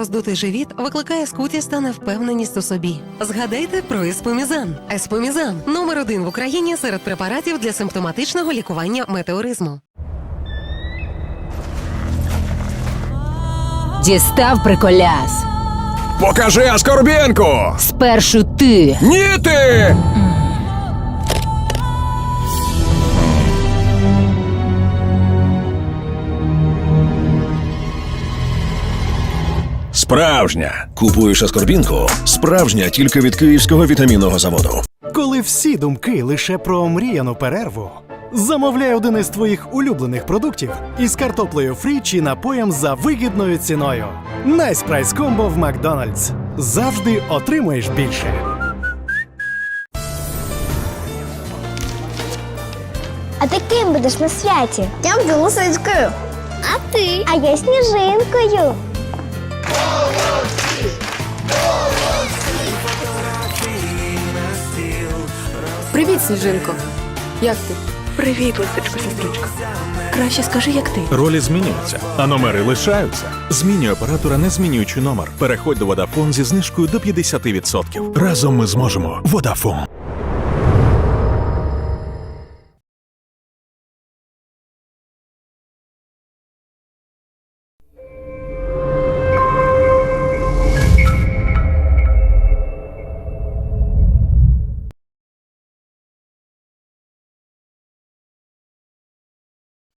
Роздутий живіт викликає скутість та невпевненість у собі. Згадайте про еспомізан. Еспомізан номер один в Україні серед препаратів для симптоматичного лікування метеоризму. Дістав приколяс. Покажи Аскорбєнку! Спершу ти. Ні ти! Справжня. Купуєш Аскорбінку? Справжня тільки від київського вітамінного заводу. Коли всі думки лише про мріяну перерву, замовляй один із твоїх улюблених продуктів із картоплею фрі чи напоєм за вигідною ціною. Найс прайс комбо в Макдональдс. Завжди отримуєш більше. А ти ким будеш на святі? Я буду лисичкою. А ти? А я сніжинкою. Привіт, сніжинко. Як ти? Привіт, лисичко, сестричко. Краще скажи, як ти. Ролі змінюються, а номери лишаються. Змінюй оператора, не змінюючи номер. Переходь до Vodafone зі знижкою до 50%. Разом ми зможемо. Vodafone.